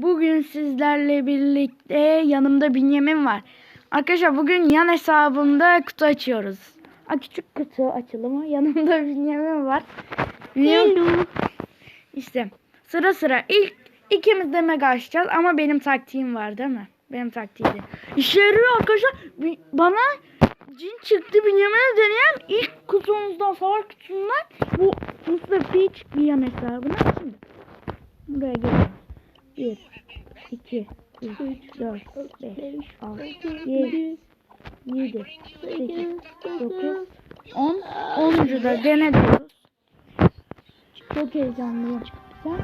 Bugün sizlerle birlikte yanımda Bünyamin var. Arkadaşlar bugün yan hesabımda kutu açıyoruz. A, küçük kutu açılımı. Yanımda Bünyamin var. Bünyamin, işte sıra sıra ilk ikimiz de mega açacağız ama benim taktiğim var değil mi? Benim taktiğim. İşe yarıyor arkadaşlar. Bana cin çıktı Bünyamin'e deneyen ilk kutumuzdan savaş kutusundan bu Mr. P çıktı yan hesabına. Şimdi buraya geliyorum. 1, 2, 3, 4, 5, 6, 7, 7, 8, 9, 10. 10. da dene diyoruz. Çok heyecanlıyım. Sen?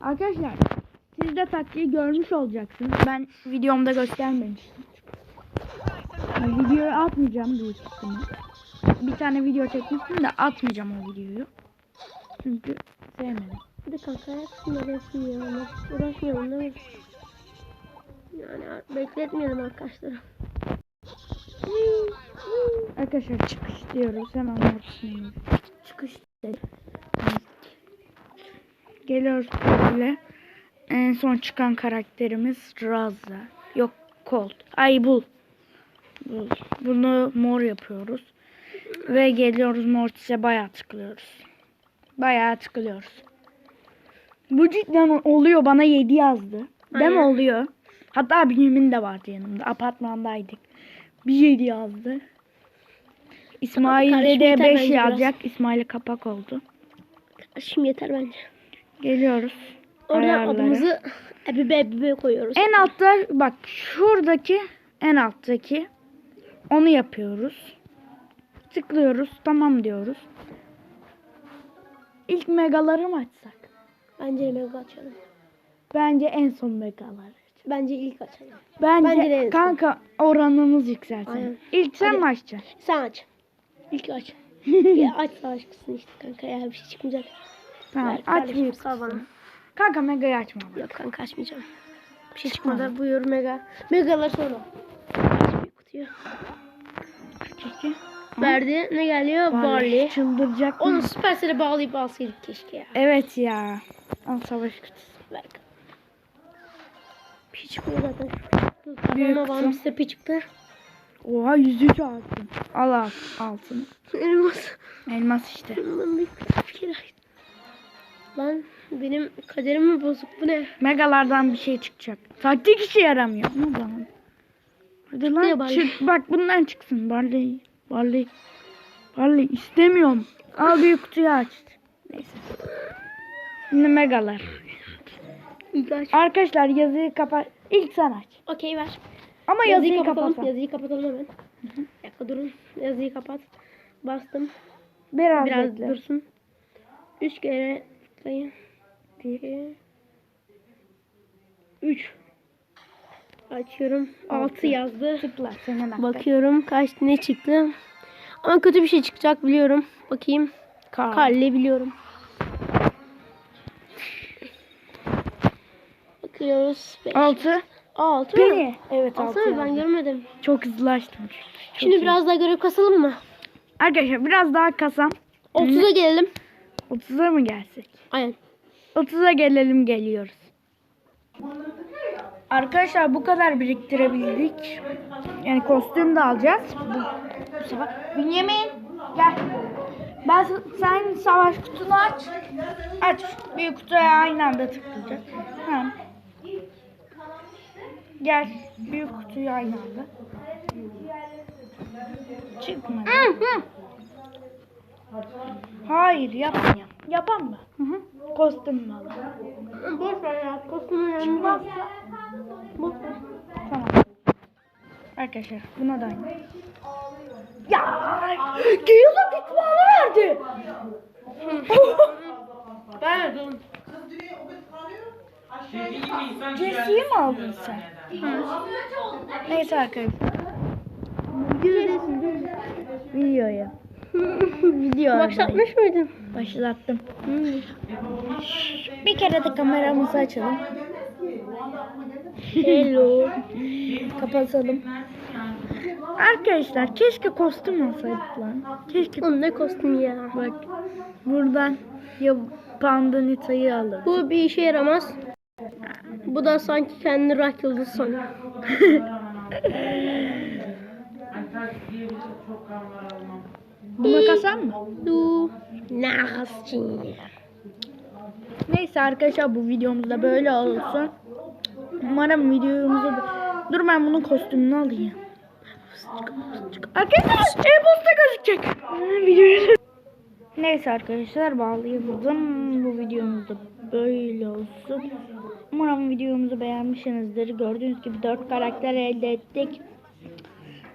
Arkadaşlar siz de taktiği görmüş olacaksınız. Ben videomda göstermemiştim. Videoyu atmayacağım büyük ihtimal. Bir tane video çekmiştim de atmayacağım o videoyu. Çünkü sevmedim. Bir de kanka resim ya. Uğraşmayalım değil mi? Yani bekletmeyelim arkadaşlar. Arkadaşlar çıkış diyoruz. Hemen ortasına. Çıkış dedik. Geliyoruz böyle. En son çıkan karakterimiz Raza. Yok Colt. Ay. Bul. Bunu mor yapıyoruz. Ve geliyoruz Mortis'e bayağı tıklıyoruz. Bayağı tıklıyoruz. Bu cidden oluyor. Bana 7 yazdı. Değil mi oluyor? Hatta Bünyamin de vardı yanımda. Apartmandaydık. Bir 7 yazdı. İsmail'de de yeter 5 bence biraz. yazacak. İsmail'e kapak oldu. Şimdi yeter bence. Geliyoruz. Orada ayarlara. adımızı ebibe ebibe koyuyoruz. En altta bak şuradaki en alttaki onu yapıyoruz. Tıklıyoruz. Tamam diyoruz. İlk megaları mı açsak? Bence mega açalım. Bence en son megalar. Bence ilk açalım. Bence, Bence de en son. kanka oranımız yükselsin. Aynen. İlk sen Hadi. mi açacaksın? Sen aç. İlk aç. ya aç savaş kısmını işte kanka ya bir şey çıkmayacak. Tamam Ver aç büyük kısmını. Kanka megayı açma. bak. Yok kanka açmayacağım. Bir şey Çıkmadı. çıkmadı. Buyur mega. Megalar sonra. Aç büyük kutuyu. Çekil. Verdi. Ne geliyor? Barley. Çıldıracak Onu mı? Supercell'e bağlayıp alsaydık keşke ya. Evet ya. Al savaş kutusu. Ver. Pi çıkıyor zaten. Büyük Ama bana kutu. bir size pi çıktı. Oha 103 altın. Al al altını. Elmas. Elmas işte. Ben bir açtım. Lan benim kaderim mi bozuk bu ne? Megalardan bir şey çıkacak. Taktik işe yaramıyor. Ne zaman? Hadi lan ya Barley? çık. Bak bundan çıksın. Barley. Barley. Barley istemiyorum. Al büyük kutuyu aç. Neyse. Şimdi megalar. Arkadaşlar yazıyı kapat. İlk sen aç. Okey ver. Ama Yazıyı, yazıyı, kapatalım. kapat. Yazıyı kapatalım hemen. Bir dakika durun. Yazıyı kapat. Bastım. Biraz, Biraz bekle. dursun. Üç kere tıklayın. Bir. Üç. Açıyorum. Altı yazdı. Tıkla senin. Bakıyorum kaç ne çıktı. Ama kötü bir şey çıkacak biliyorum. Bakayım. Kar. Kalle biliyorum. Bakıyoruz. Beş. Altı. Altı mı? Beni. Evet altı. Altı mı? Ben görmedim. Çok hızlılaştım. Çok Şimdi iyi. biraz daha görev kasalım mı? Arkadaşlar biraz daha kasam. 30'a gelelim. 30'a mı gelsek? Aynen. 30'a gelelim geliyoruz. Arkadaşlar bu kadar biriktirebildik. Yani kostüm de alacağız. Bu, bu sefer. Bünyamin gel. Ben sen savaş kutunu aç. Aç. Büyük kutuya aynı anda tıklayacağız. Tamam. Gel. Büyük kutuyu aynı anda. Çıkmadı. Hayır yapmayacağım. Yapan mı? Hı hı. Kostüm mü alalım? Boş ver ya. Kostümün önemli değil. Ver. Tamam. Arkadaşlar buna da aynı. Ya Gale'ın bitmanı verdi. Ben de Jesse'yi mi aldın sen? Neyse arkadaşlar. Videoya. Video. Başlatmış mıydın? Başlattım. Bir kere de kameramızı açalım. Hello. Kapatalım. Arkadaşlar keşke kostüm olsaydık lan. Keşke Oğlum ne kostüm ya. bak buradan ya panda Nita'yı alır. Bu bir işe yaramaz. Bu da sanki kendini rak yıldız sanıyor. Buna kasam mı? Du? Neyse arkadaşlar bu videomuzda böyle olsun. Umarım videomuzu... Dur ben bunun kostümünü alayım. Arkadaşlar e-posta gözükecek. Videoyu... Neyse arkadaşlar bağlayalım. Bu videomuzda böyle olsun. Umarım videomuzu beğenmişsinizdir. Gördüğünüz gibi 4 karakter elde ettik.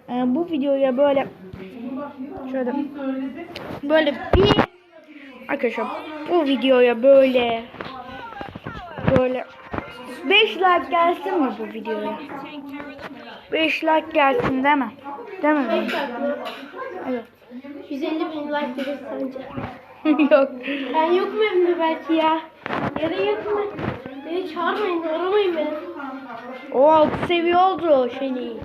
Ee, bu videoya böyle şöyle böyle bir arkadaşlar bu videoya böyle böyle 5 like gelsin mi bu videoya? 5 like gelsin değil mi? Değil mi? Evet. 150 bin like gelir sence? Yok. Ben yok mu evimde belki ya? Ya da yok mu? Beni çağırmayın, aramayın beni. O alt seviye oldu o şeyi.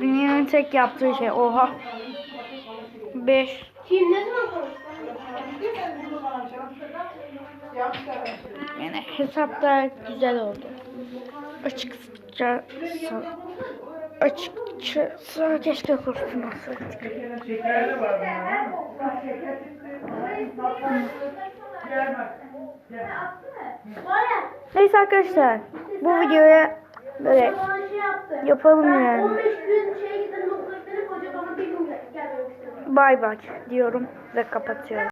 Dünyanın tek yaptığı şey. Oha. 5. Kim ne zaman konuştu? Yani hesapta güzel oldu. Açıkça açıkçası keşke kostüm alsaydık. Neyse arkadaşlar bu videoya böyle yapalım yani. 15 gün şeye gidelim okula gidelim hoca bana bir gün gelmek istedi. Bay bay diyorum ve kapatıyorum.